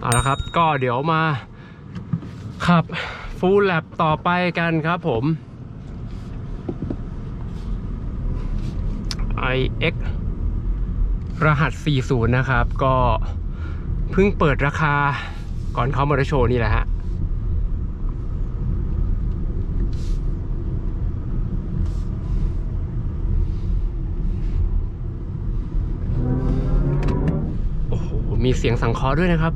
เอาละครับ ก็เดี๋ยวมาขับฟูลแลบต่อไปกันครับผม iX รหัส 40 นะครับ ก็เพิ่งเปิดราคาก่อนเขามอเตอร์โชว์นี่แหละฮะโอ้โหมีเสียงสังเคราะห์ด้วยนะครับ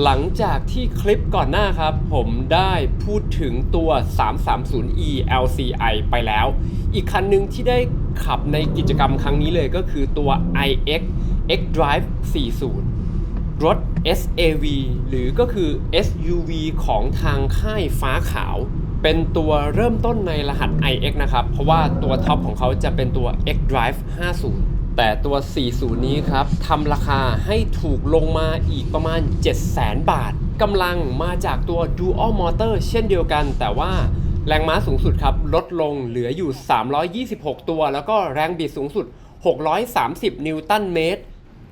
หลังจากที่คลิปก่อนหน้าครับ ผมได้พูดถึงตัว 330e LCI ไปแล้ว อีกคันหนึ่งที่ได้ขับในกิจกรรมครั้งนี้เลยก็คือตัว iX X Drive 40 รถ SAV หรือก็คือ SUV ของทางค่ายฟ้าขาว เป็นตัวเริ่มต้นในรหัส iX นะครับ เพราะว่าตัวท็อปของเขาจะเป็นตัว X Drive 50 แต่ตัว 40 นี้ครับทำราคาให้ถูกลงมาอีกประมาณ 700,000 บาทกำลังมาจากตัว Dual Motor เช่นเดียวกัน แต่ว่าแรงม้าสูงสุดครับ ลดลงเหลืออยู่ 326 ตัว แล้วก็แรงบิดสูงสุด 630 นิวตันเมตร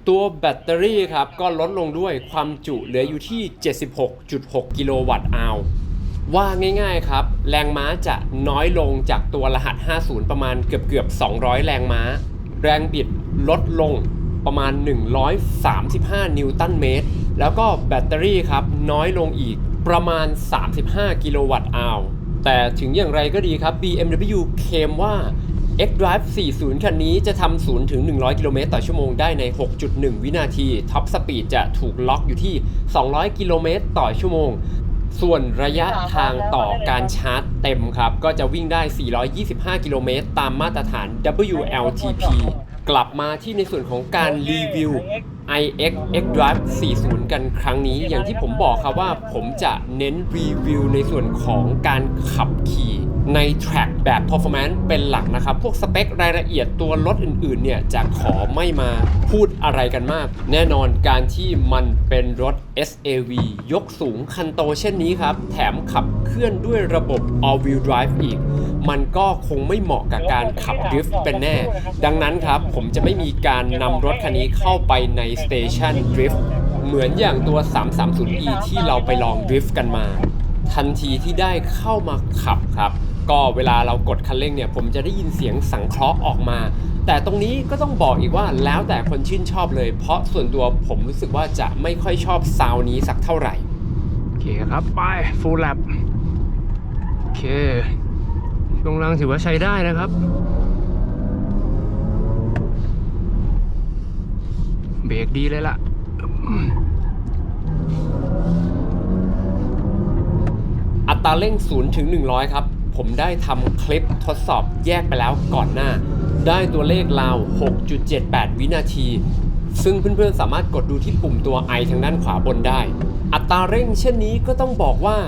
ตัวแบตเตอรี่ครับ ก็ลดลงด้วยความจุเหลืออยู่ที่ 76.6 กิโลวัตต์อาวร์ว่าง่ายๆครับ แรงม้าจะน้อยลงจากตัวรหัส 50 ประมาณเกือบๆ200 แรงม้า แรงบิดลดลงประมาณ 135 นิวตันเมตร แล้วก็แบตเตอรี่ครับน้อยลงอีกประมาณ 35 กิโลวัตต์อาวแต่ถึงอย่างไรก็ดีครับ BMW เคมว่า X-Drive 40 คันนี้จะทำ0ถึง 100 กิโลเมตรต่อชั่วโมงได้ใน 6.1 วินาที ท็อปสปีดจะถูกล็อกอยู่ที่ 200 กิโลเมตรต่อชั่วโมง ส่วนระยะทางต่อการชาร์จเต็มครับ ก็จะวิ่งได้ 425 กิโลเมตร ตามมาตรฐาน WLTP กลับมาที่ในส่วนของการรีวิว iX X Drive 40 กันครั้งนี้ อย่างที่ผมบอกครับว่าผมจะเน้นรีวิวในส่วนของการขับขี่ ใน track แบบ performance เป็นหลักนะครับ พวกสเปครายละเอียดตัวรถอื่นๆ เนี่ยจะขอไม่มาพูดอะไรกันมาก แน่นอนการที่มันเป็นรถ SAV ยกสูงคันโตเช่นนี้ครับ แถมขับเคลื่อนด้วยระบบ all wheel drive อีก มันก็คงไม่เหมาะกับการขับดริฟต์เป็นแน่ ดังนั้นครับผมจะไม่มีการนำรถคันนี้เข้าไปในสเตชันดริฟต์เหมือนอย่างตัว 330e ที่เราไปลองดริฟต์กันมา ทันทีที่ได้เข้ามาขับครับ ก็เวลาเรากดคันเร่งเนี่ยผมจะได้ยินเสียงสังเคราะห์ออกมา แต่ตรงนี้ก็ต้องบอกอีกว่าแล้วแต่คนชื่นชอบเลย เพราะส่วนตัวผมรู้สึกว่าจะไม่ค่อยชอบซาวนี้สักเท่าไหร่ โอเคครับ ไป full lap โอเค ช่วงล่างถือว่าใช้ได้นะครับ เบรกดีเลยล่ะอัตราเร่ง0ถึง100 ครับ ผมได้ทำคลิปทดสอบแยกไปแล้วก่อนหน้า ได้ตัวเลขราว 6.78 วินาที ซึ่งเพื่อนๆสามารถกดดูที่ปุ่มตัว i ทางด้านขวาบนได้ อัตราเร่งเช่นนี้ก็ต้องบอกว่า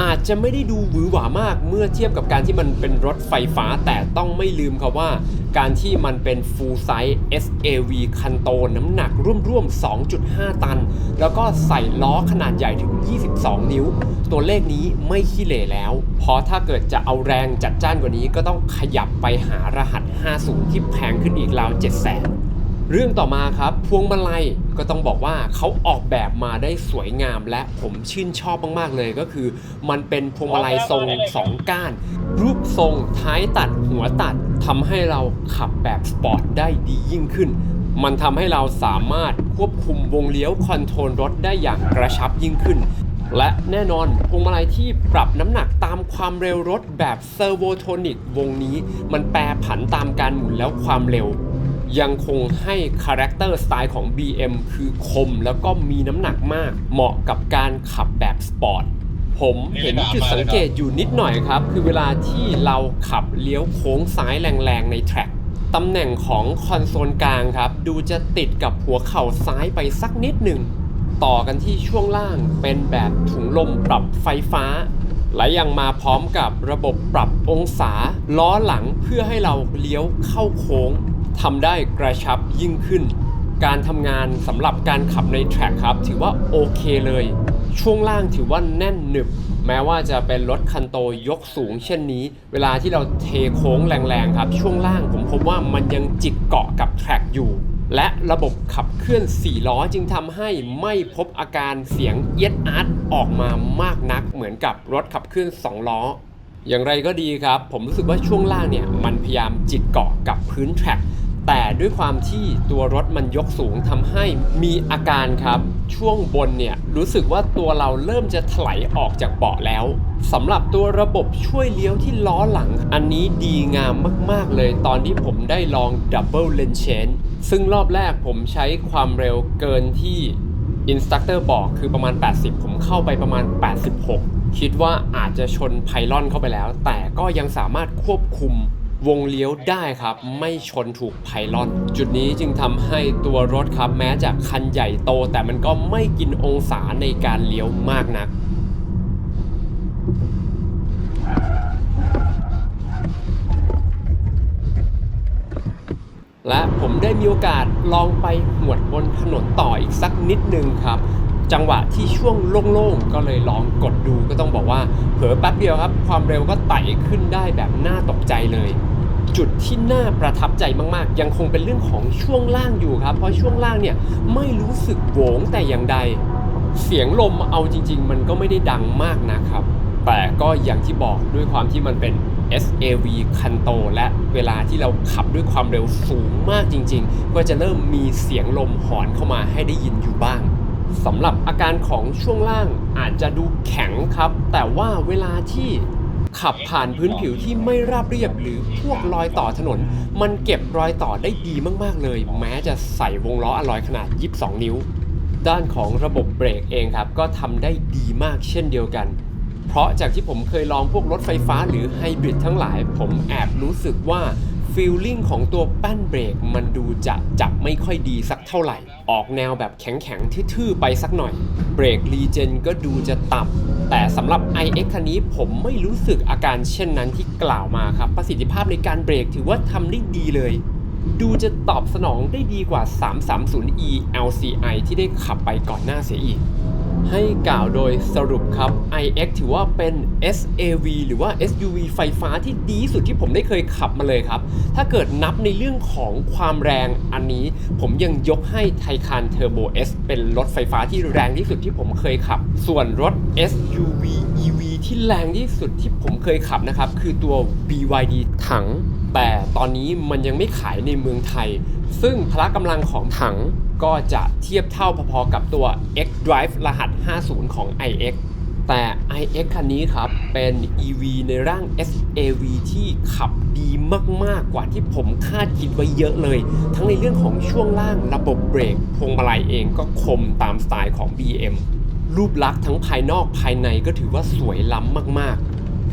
อาจจะไม่ได้ดูหวือหวามากเมื่อเทียบกับการที่มันเป็นรถไฟฟ้าแต่ต้องไม่ลืมครับว่า การที่มันเป็น full size SAV คันโตน้ำหนักร่วมๆ 2.5 ตัน แล้วก็ใส่ล้อขนาดใหญ่ถึง 22 นิ้ว ตัวเลขนี้ไม่ขี้เหร่แล้ว เพราะถ้าเกิดจะเอาแรงจัดจ้านกว่านี้ก็ต้องขยับไปหารหัส 50 ที่แพงขึ้นอีกราว 700,000 เรื่องต่อมาครับ พวงมาลัยก็ต้องบอกว่าเขาออกแบบมาได้สวยงามและผมชื่นชอบมากๆเลยก็คือ มันเป็นพวงมาลัยทรงสองก้าน รูปทรงท้ายตัดหัวตัดทำให้เราขับแบบสปอร์ตได้ดียิ่งขึ้น มันทำให้เราสามารถควบคุมวงเลี้ยวคอนโทรลรถได้อย่างกระชับยิ่งขึ้น และแน่นอนพวงมาลัยที่ปรับน้ำหนักตามความเร็วรถแบบเซอร์โวโทนิกวงนี้ มันแปรผันตามการหมุนแล้วความเร็ว ยังคงให้คาแรคเตอร์สไตล์ของ BM คือคมแล้วก็มีน้ำหนักมาก เหมาะกับการขับแบบสปอร์ตผมเห็นจุดสังเกตอยู่นิดหน่อยครับ คือเวลาที่เราขับเลี้ยวโค้งซ้ายแรงๆในแทร็กตำแหน่งของคอนโซลกลางครับ ดูจะติดกับหัวเข่าซ้ายไปสักนิดหนึ่ง ต่อกันที่ช่วงล่างเป็นแบบถุงลมปรับไฟฟ้า และยังมาพร้อมกับระบบปรับองศา ล้อหลังเพื่อให้เราเลี้ยวเข้าโค้ง ทำได้กระชับยิ่งขึ้น การทำงานสำหรับการขับในแทร็กครับ ถือว่าโอเคเลย ช่วงล่างถือว่าแน่นหนึบ แม้ว่าจะเป็นรถคันโตยกสูงเช่นนี้ เวลาที่เราเทโค้งแรงๆครับ ช่วงล่างผมพบว่ามันยังจิกเกาะกับแทร็กอยู่ และระบบขับเคลื่อน 4 ล้อจึงทำให้ไม่พบอาการเสียงเอียดอาร์ตออกมามากนัก เหมือนกับรถขับเคลื่อน 2 ล้ออย่างไรก็ดีครับ ผมรู้สึกว่าช่วงล่างเนี่ย มันพยายามจิกเกาะกับพื้นแทร็ก แต่ด้วยความที่ตัวรถมันยกสูงทำให้มีอาการครับ ช่วงบนเนี่ยรู้สึกว่าตัวเราเริ่มจะถลายออกจากเบาะแล้วสำหรับตัวระบบช่วยเลี้ยวที่ล้อหลัง อันนี้ดีงามมาก ๆ เลยตอนที่ผมได้ลอง Double Lane Change ซึ่งรอบแรกผมใช้ความเร็วเกินที่อินสตัคเตอร์บอกคือประมาณ 80 ผมเข้าไปประมาณ 86 คิดว่าอาจจะชนไพลอนเข้าไปแล้ว แต่ก็ยังสามารถควบคุม วงเลี้ยวได้ครับ ไม่ชนถูกไพลอนจุดนี้จึงทำให้ตัวรถครับแม้จะคันใหญ่โต แต่มันก็ไม่กินองศาในการเลี้ยวมากนักและผมได้มีโอกาสลองไปหวดบนถนนต่ออีกสักนิดนึงครับ จังหวะที่ช่วงโล่งๆ ก็เลยลองกดดูก็ต้องบอกว่า เผลอแป๊บเดียวครับ ความเร็วก็ไต่ขึ้นได้แบบน่าตกใจเลย จุดที่น่าประทับใจมากๆ ยังคงเป็นเรื่องของช่วงล่างอยู่ครับ เพราะช่วงล่างเนี่ยไม่รู้สึกโหวงแต่อย่างใด เสียงลมเอาจริง ๆ มันก็ไม่ได้ดังมากนะครับ แต่ก็อย่างที่บอกด้วยความที่มันเป็น SAV คันโต และเวลาที่เราขับด้วยความเร็วสูงมากจริง ๆ ก็จะเริ่มมีเสียงลมหอนเข้ามาให้ได้ยินอยู่บ้างสำหรับอาการของช่วงล่างอาจจะดูแข็งครับ แต่ว่าเวลาที่ ขับผ่านพื้นผิวที่ไม่ราบเรียบหรือพวกรอยต่อถนน มันเก็บรอยต่อได้ดีมากๆเลย แม้จะใส่วงล้ออลอยขนาด 22 นิ้ว ด้านของระบบเบรกเองครับ ก็ทำได้ดีมากเช่นเดียวกัน เพราะจากที่ผมเคยลองพวกรถไฟฟ้าหรือไฮบริดทั้งหลาย ผมแอบรู้สึกว่า ฟีลลิ่งของตัวแป้นเบรกมันดูจะจับไม่ค่อยดีสักเท่าไหร่ ออกแนวแบบแข็งๆทื่อๆไปสักหน่อย เบรกรีเจนก็ดูจะต่ำแต่สำหรับ iX คันนี้ผมไม่รู้สึกอาการเช่นนั้นที่กล่าวมาครับ ประสิทธิภาพในการเบรกถือว่าทำได้ดีเลย ดูจะตอบสนองได้ดีกว่า 330e LCI ที่ได้ขับไปก่อนหน้าเสียอีก ให้กล่าวโดยสรุปครับ iX ถือว่าเป็น SAV หรือว่า SUV ไฟฟ้าที่ดีสุดที่ผมได้เคยขับมาเลยครับ ถ้าเกิดนับในเรื่องของความแรงอันนี้ ผมยังยกให้ไทค a n Turbo S เป็นรถไฟฟ้าที่แรงที่สุดที่ผมเคยขับ ส่วนรถ SUV EV ที่แรงที่สุดที่ผมเคยขับนะครับ คือตัว BYD ถัง แต่ตอนนี้มันยังไม่ขายในเมืองไทย ซึ่งพละกำลังของถังก็จะเทียบเท่าพอๆกับตัว X Drive รหัส 50 ของ iX แต่ iX คันนี้ครับเป็น EV ในร่าง SAV ที่ขับดีมากๆกว่าที่ผมคาดคิดไว้เยอะเลย ทั้งในเรื่องของช่วงล่างระบบเบรกพวงมาลัยเองก็คมตามสไตล์ของ BM รูปลักษณ์ทั้งภายนอกภายในก็ถือว่าสวยล้ำมาก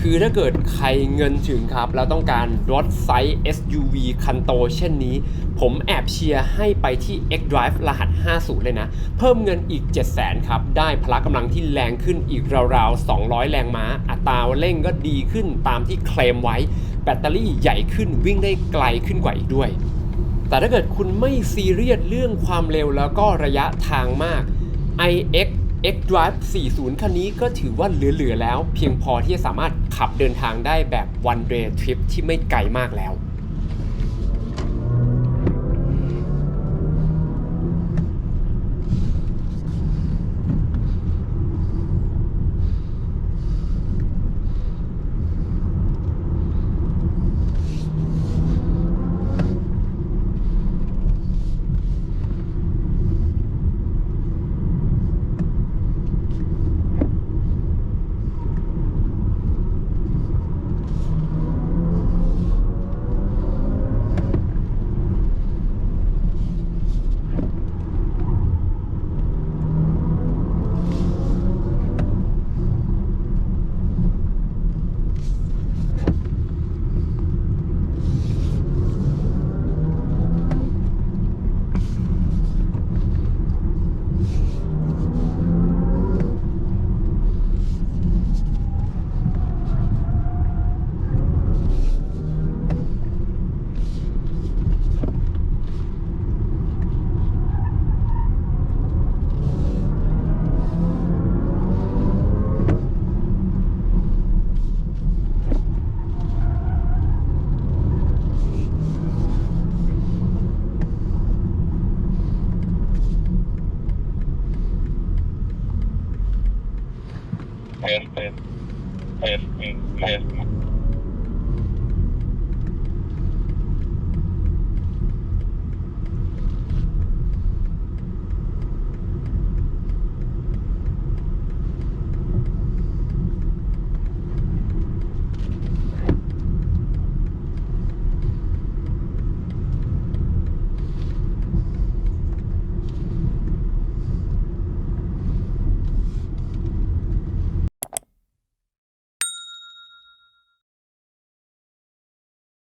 คือถ้าเกิดใครเงินถึงครับ แล้วต้องการรถไซส์ SUV คันโต เช่นนี้ ผมแอบเชียร์ให้ไปที่ X Drive รหัส 50 เลยนะ เพิ่มเงินอีก 700,000 ครับ ได้พละกำลังที่แรงขึ้นอีกราวๆ 200 แรงม้า อัตราเร่งก็ดีขึ้นตามที่เคลมไว้ แบตเตอรี่ใหญ่ขึ้นวิ่งได้ไกลขึ้นกว่าอีกด้วย แต่ถ้าเกิดคุณไม่ซีเรียสเรื่องความเร็วแล้วก็ระยะทางมาก iX X Drive 40 คันนี้ก็ถือว่าเหลือ ๆ แล้ว เพียงพอที่จะสามารถขับเดินทางได้แบบ one day trip ที่ไม่ไกลมากแล้ว เทส